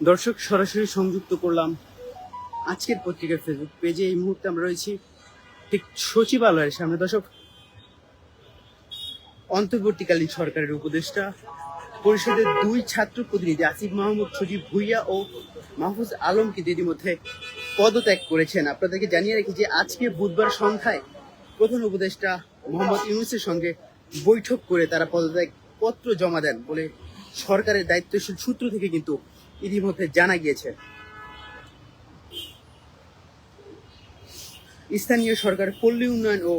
দর্শক, সরাসরি সংযুক্ত করলাম আজকের পত্রিকার ফেসবুক পেজে এই মুহূর্তে আমরা রয়েছি ঠিক সচিবালয়ের সামনে। দর্শক, অন্তর্বর্তীকালীন সরকারের উপদেষ্টা, পরিষদের দুই ছাত্র প্রতিনিধি আসিফ মাহমুদ, সজীব ভুইয়া ও মাহফুজ আলম কিন্তু ইতিমধ্যে পদত্যাগ করেছেন। আপনাদেরকে জানিয়ে রাখি যে আজকে বুধবার সন্ধ্যায় প্রধান উপদেষ্টা মোহাম্মদ ইউনুসের সঙ্গে বৈঠক করে তারা পদত্যাগ পত্র জমা দেন বলে সরকারের দায়িত্বশীল সূত্র থেকে কিন্তু ইতিমধ্যে জানা গিয়েছে। স্থানীয় সরকার পল্লী উন্নয়ন ও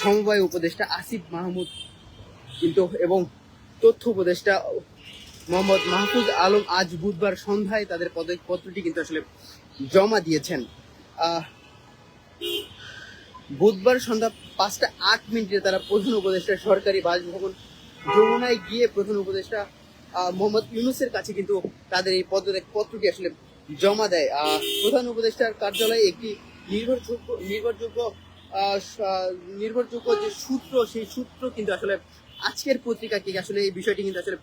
সমবায় উপদেষ্টা আসিফ মাহমুদ কিন্তু এবং তথ্য উপদেষ্টা মোহাম্মদ মাহফুজ আলম আজ বুধবার সন্ধ্যায় তাদের পদপত্রটি কিন্তু আসলে জমা দিয়েছেন। বুধবার সন্ধ্যা পাঁচটা আট মিনিটে তারা প্রধান উপদেষ্টা সরকারি বাসভবন যমুনায় গিয়ে প্রধান উপদেষ্টা মোহাম্মদ ইউনুসের কাছে কিন্তু তাদের এই পদত্যাগ পত্রটি আসলে জমা দেয়। প্রধান উপদেষ্টার কার্যালয়ে একটি নির্ভরযোগ্য নির্ভরযোগ্য নির্ভরযোগ্য যে সূত্র, সেই সূত্র কিন্তু আসলে আজকের পত্রিকাকে আসলে এই বিষয়টি কিন্তু আসলে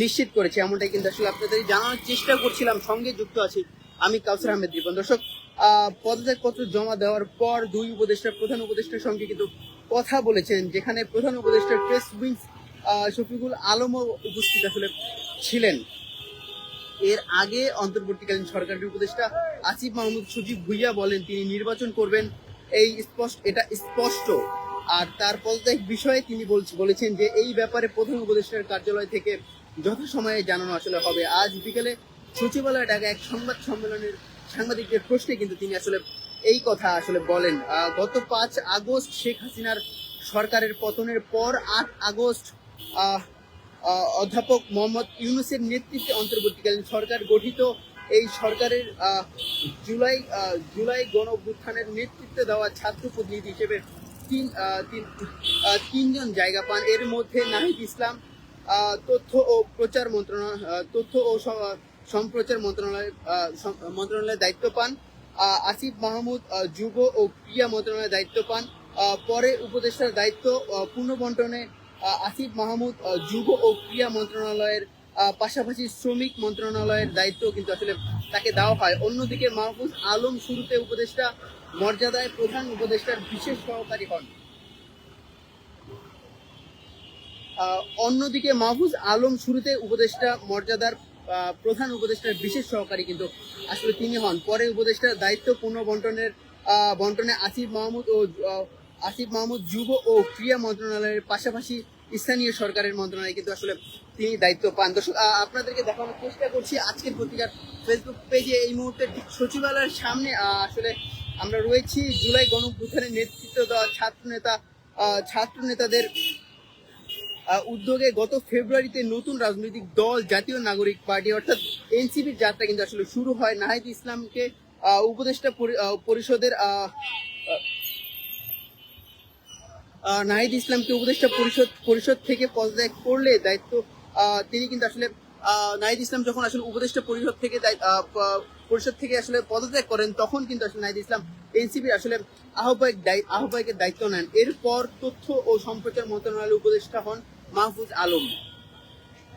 নিশ্চিত করেছে। এমনটাই কিন্তু আসলে আপনাদের জানানোর চেষ্টা করছিলাম। সঙ্গে যুক্ত আছি আমি কাউসার আহমেদ রিপন দর্শক পদত্যাগপত্র জমা দেওয়ার পর দুই উপদেষ্টা, প্রধান উপদেষ্টার সঙ্গে কিন্তু কথা বলেছেন, যেখানে প্রধান উপদেষ্টা প্রেস উইংস শফিকুল আলমও উপস্থিত আসলে ছিলেন। এর আগে অন্তর্বর্তীকালীন সরকারের উপদেষ্টা আসিফ মাহমুদ সজীব ভুইয়া বলেন, তিনি নির্বাচন করবেন। এই স্পষ্ট, এটা স্পষ্ট। আর তার পদত্যাগ বিষয়ে তিনি বলছ- বলেছেন যে, এই ব্যাপারে প্রধান উপদেষ্টার কার্যালয় থেকে যথাসময়ে জানানো আসলে হবে। আজ বিকেলে সচিবালয়ে ডাকা এক সংবাদ সম্মেলনের সাংবাদিকদের প্রশ্নে কিন্তু তিনি আসলে এই কথা আসলে বলেন। গত পাঁচ আগস্ট শেখ হাসিনার সরকারের পতনের পর আট আগস্ট অধ্যাপক মোহাম্মদ ইউনুসের নেতৃত্বে অন্তর্বর্তীকালীন সরকার গঠিত। এই সরকারের জুলাই জুলাই গণ নেতৃত্বে দেওয়া ছাত্র প্রতিনিধি হিসেবে তিন তিন তিনজন জায়গা পান। এর মধ্যে নাহিদ ইসলাম তথ্য ও প্রচার মন্ত্রণালয় তথ্য ও সম্প্রচার মন্ত্রণালয় মন্ত্রণালয়ের দায়িত্ব পান। আসিফ মাহমুদ যুব ও ক্রিয়া মন্ত্রণালয়ের দায়িত্ব পান। পরে উপদেষ্টার দায়িত্ব পুনর্বন্টনে আসিফ মাহমুদ যুব ও ক্রীড়া মন্ত্রণালয়ের পাশাপাশি শ্রমিক মন্ত্রণালয়ের দায়িত্ব কিন্তু আসলে তাকে দেওয়া হয়। অন্যদিকে মাহফুজ আলম শুরুতে উপদেষ্টা মর্যাদায় প্রধান উপদেষ্টার বিশেষ সহকারী হন। অন্যদিকে মাহফুজ আলম শুরুতে উপদেষ্টা মর্যাদার প্রধান উপদেষ্টার বিশেষ সহকারী কিন্তু আসলে তিনি হন। পরে উপদেষ্টার দায়িত্ব আহ, বন্টনে আসিফ মাহমুদ ও আসিফ মাহমুদ যুব ও ক্রীড়া মন্ত্রণালয়ের পাশাপাশি স্থানীয় সরকারের মন্ত্রণালয়ে কিন্তু আসলে তিনি দায়িত্ব পান। দর্শক আপনাদেরকে দেখানোর চেষ্টা করছি আজকের পত্রিকার ফেসবুক পেজে এই মুহূর্তে সচিবালয়ের সামনে আসলে আমরা রয়েছি। জুলাই গণভ্যুত্থানের নেতৃত্ব দেওয়া ছাত্র নেতা ছাত্র নেতাদের উদ্যোগে গত ফেব্রুয়ারিতে নতুন রাজনৈতিক দল, জাতীয় নাগরিক পার্টি অর্থাৎ এনসিপির যাত্রা কিন্তু আসলে শুরু হয়। নাহিদ ইসলামকে উপদেষ্টা পরি- পরিষদের নাহিদ ইসলামকে উপদেষ্টা পরিষদ পরিষদ থেকে পদত্যাগ করলে দায়িত্ব তিনি কিন্তু আসলে নাহিদ ইসলাম যখন আসলে উপদেষ্টা পরিষদ থেকে পরিষদ থেকে আসলে পদত্যাগ করেন, তখন কিন্তু আসলে নাহিদ ইসলাম এনসিপি আসলে আহ্বায়ক আহ্বায়কের দায়িত্ব নেন। এরপর তথ্য ও সম্প্রচার মন্ত্রণালয়ের উপদেষ্টা হন মাহফুজ আলম।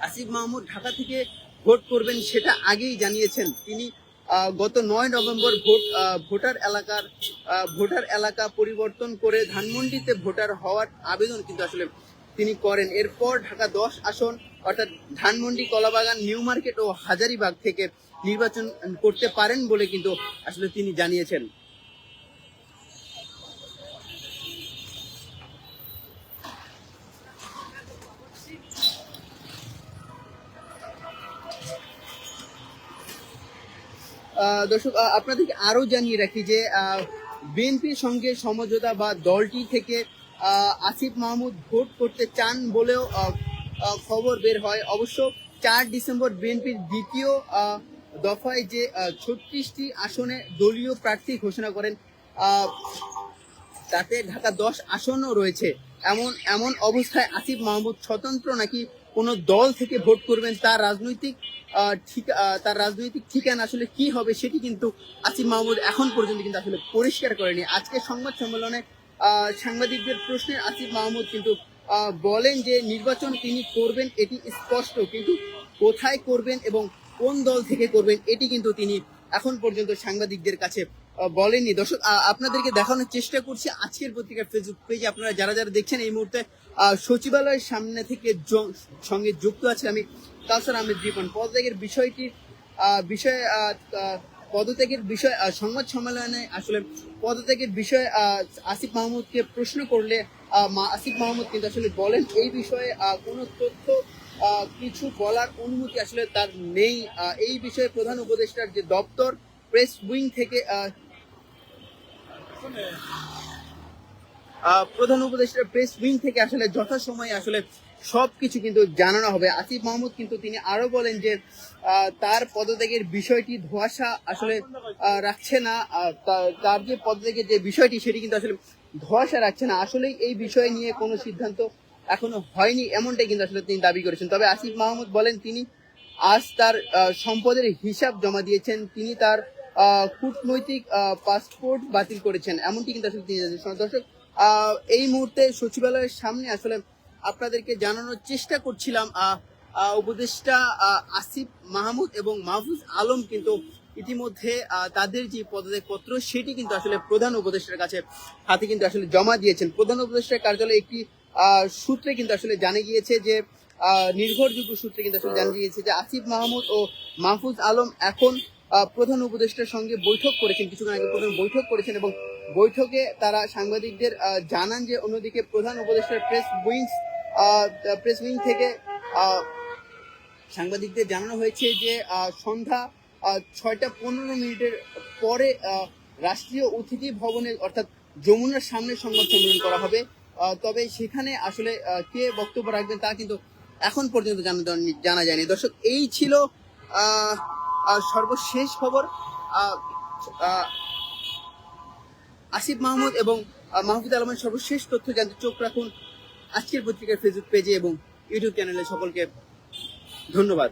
আসিফ মাহমুদ ঢাকা থেকে ভোট করবেন সেটা আগেই জানিয়েছেন। তিনি গত নয় নভেম্বর ভোট ভোটার এলাকার ভোটার এলাকা পরিবর্তন করে ধানমন্ডিতে ভোটার হওয়ার আবেদন কিন্তু আসলে তিনি করেন। এরপর ঢাকা দশ আসন, অর্থাৎ ধানমন্ডি, কলাবাগান, নিউ মার্কেট ও হাজারিবাগ থেকে নির্বাচন করতে পারেন বলে কিন্তু আসলে তিনি জানিয়েছেন। দর্শক আপনাদেরকে আরও জানিয়ে রাখি যে বিএনপির সঙ্গে সমঝোতা বা দলটি থেকে আসিফ মাহমুদ ভোট করতে চান বলেও খবর বের হয়। অবশ্য চার ডিসেম্বর বিএনপির দ্বিতীয় দফায় যে ছত্রিশটি আসনে দলীয় প্রার্থী ঘোষণা করেন তাতে ঢাকা দশ আসনও রয়েছে। এমন এমন অবস্থায় আসিফ মাহমুদ স্বতন্ত্র নাকি কোনো দল থেকে ভোট করবেন তার রাজনৈতিক ঠিক তার রাজনৈতিক ঠিকানা আসলে কি হবে সেটি কিন্তু আসিফ মাহমুদ এখন পর্যন্ত কিন্তু আসলে পরিষ্কার করেনি। আজকে সংবাদ সম্মেলনে সাংবাদিকদের প্রশ্নে আসিফ মাহমুদ কিন্তু বলেন যে নির্বাচন তিনি করবেন এটি স্পষ্ট, কিন্তু কোথায় করবেন এবং কোন দল থেকে করবেন এটি কিন্তু তিনি এখন পর্যন্ত সাংবাদিকদের কাছে বলেননি। দর্শক আপনাদেরকে দেখানোর চেষ্টা করছি আজকের পত্রিকার ফেসবুক পেজে। আপনারা যারা যারা দেখছেন এই মুহূর্তে সচিবালয়ের সামনে থেকে সঙ্গে যুক্ত আছে আমি কাউসার আহমেদ রিপন পদত্যাগের বিষয়টি বিষয়ে পদত্যাগের বিষয় সংবাদ সম্মেলনে আসলে পদত্যাগের বিষয়ে আসিফ মাহমুদকে প্রশ্ন করলে আসিফ মাহমুদ কিন্তু আসলে বলেন এই বিষয়ে কোনো তথ্য কিছু বলার অনুমতি আসলে তার নেই। এই বিষয়ে প্রধান উপদেষ্টার যে দপ্তর, প্রেস উইং থেকে প্রধান উপদেষ্টার প্রেস উইং থেকে আসলে যথাসময়ে আসলে সবকিছু কিন্তু জানানো হবে। আসিফ মাহমুদ কিন্তু তিনি আরও বলেন যে তার পদত্যাগের বিষয়টি ধোয়াশা আসলে রাখছে না। তার যে পদত্যাগের যে বিষয়টি, সেটি কিন্তু আসলে ধোয়াশা রাখছে না। আসলেই এই বিষয় নিয়ে কোনো সিদ্ধান্ত এখনও হয়নি, এমনটাই কিন্তু আসলে তিনি দাবি করেছেন। তবে আসিফ মাহমুদ বলেন, তিনি আজ তার সম্পদের হিসাব জমা দিয়েছেন। তিনি তার কূটনৈতিক পাসপোর্ট বাতিল করেছেন। এমনটি কিন্তু আসলে তিনি দর্শক এই মুহূর্তে সচিবালয়ের সামনে আসলে আপনাদেরকে জানানোর চেষ্টা করছিলাম উপদেষ্টা আসিফ মাহমুদ এবং মাহফুজ আলম কিন্তু ইতিমধ্যে তাদের যে পদত্যাগ পত্র সেটি কিন্তু আসলে প্রধান উপদেষ্টার কাছে, হাতে কিন্তু আসলে জমা দিয়েছেন। প্রধান উপদেষ্টার কার্যালয়ে একটি সূত্রে কিন্তু আসলে জানা গিয়েছে যে নির্ভরযোগ্য সূত্রে কিন্তু আসলে জানা গিয়েছে যে আসিফ মাহমুদ ও মাহফুজ আলম এখন প্রধান উপদেষ্টার সঙ্গে বৈঠক করেছেন, কিছুক্ষণ আগে প্রধান বৈঠক করেছেন এবং বৈঠকে তারা সাংবাদিকদের জানান যে অন্যদিকে প্রধান উপদেষ্টার প্রেস উইংস প্রেস উইং থেকে সাংবাদিকদের জানানো হয়েছে যে সন্ধ্যা ছয়টা পনেরো মিনিটের পরে রাষ্ট্রীয় অতিথি ভবনে অর্থাৎ যমুনার সামনে সংবাদ সম্মেলন করা হবে। তবে সেখানে আসলে কে বক্তব্য রাখবেন তা কিন্তু এখন পর্যন্ত জানা জানা যায়নি। দর্শক, এই ছিল সর্বশেষ খবর। আসিফ মাহমুদ এবং মাহফুজ আলমের সর্বশেষ তথ্য জানতে চোখ রাখুন আজকের পত্রিকার ফেসবুক পেজে এবং ইউটিউব চ্যানেলে সকলকে ধন্যবাদ।